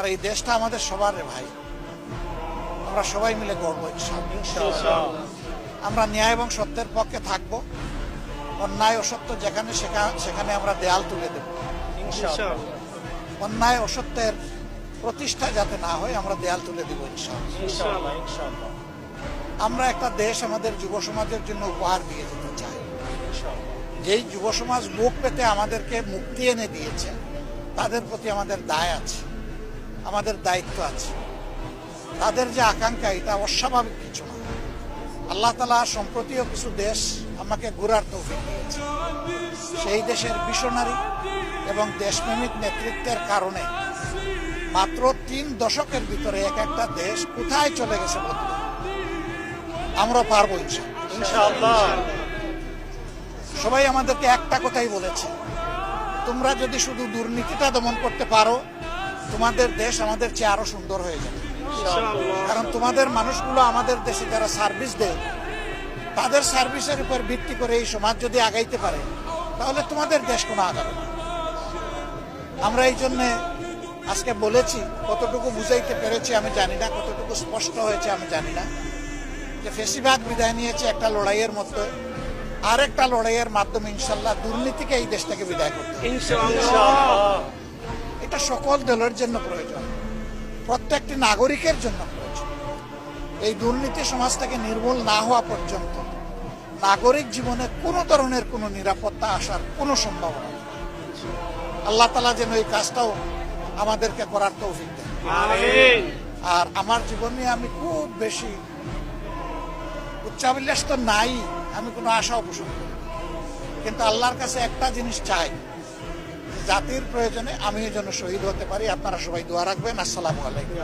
আর এই দেশটা আমাদের সবার ভাই। আমরা সবাই মিলে। ইনশাআল্লাহ। আমরা ন্যায় এবং সত্যের পক্ষে থাকব। অন্যায় অসত্য যেখানে সেখা- সেখানে আমরা দেয়াল তুলে দেব। অন্যায় অসত্যের প্রতিষ্ঠা যাতে না হয় আমরা দেয়াল তুলে দেব আমরা একটা দেশ আমাদের যুব সমাজের জন্য উপহার দিয়ে যেতে চাই। যেই যুব সমাজ বুক পেতে আমাদেরকে মুক্তি এনে দিয়েছে তাদের প্রতি আমাদের দায় আছে। আমাদের দায়িত্ব আছে। তাদের যে আকাঙ্ক্ষা এটা অস্বাভাবিক কিছু না। আল্লাহ তালা সম্প্রতিও কিছু দেশ আমাকে ঘোরার তৌফিক দিয়েছে। সেই দেশের মিশনারি এবং দেশপ্রেমিক নেতৃত্বের কারণে মাত্র তিন দশকের ভিতরে এক একটা দেশ কোথায় চলে গেছে বলতে আমরা পারব ইনশাআল্লাহ। সবাই আমাদেরকে একটা কথাই বলেছে তোমরা যদি শুধু দুর্নীতিটা দমন করতে পারো তোমাদের দেশ আমাদের চেয়ে আরও সুন্দর হয়ে যাবে। কারণ তোমাদের মানুষগুলো আমাদের দেশে যারা সার্ভিস দেয় তাদের সার্ভিসের উপর ভিত্তি করে এই সমাজ যদি আগাইতে পারে তাহলে তোমাদের দেশ কোনো আগাবে না। আমরা এই জন্যে আজকে বলেছি কতটুকু বুঝাইতে পেরেছি আমি জানি না কতটুকু স্পষ্ট হয়েছে আমি জানি না যে ফেসিবাদ বিদায় নিয়েছে একটা লড়াইয়ের মধ্যে আরেকটা লড়াইয়ের মাধ্যমে ইনশাল্লাহ দুর্নীতিকে এই দেশ থেকে বিদায় করতে সকল দলের জন্য প্রয়োজন। প্রত্যেকটি নাগরিকের জন্য প্রয়োজন। এই দুর্নীতি সমাজ থেকে নির্মূল না হওয়া পর্যন্ত নাগরিক জীবনে কোনো ধরনের কোনো নিরাপত্তা আসার কোনো সম্ভাবনা নেই। আল্লাহ তালা যেন এই কাজটাও আমাদেরকে করার তৌফিক দেন। আর আমার জীবনে আমি খুব বেশি উচ্চাভিলাষ তো নাই আমি কোনো আশাও পোষণ করি কিন্তু আল্লাহর কাছে একটা জিনিস চাই। জাতির প্রয়োজনে আমি আমিও জন্য শহীদ হতে পারি। আপনারা সবাই দোয়া রাখবেন। আসসালামু আলাইকুম।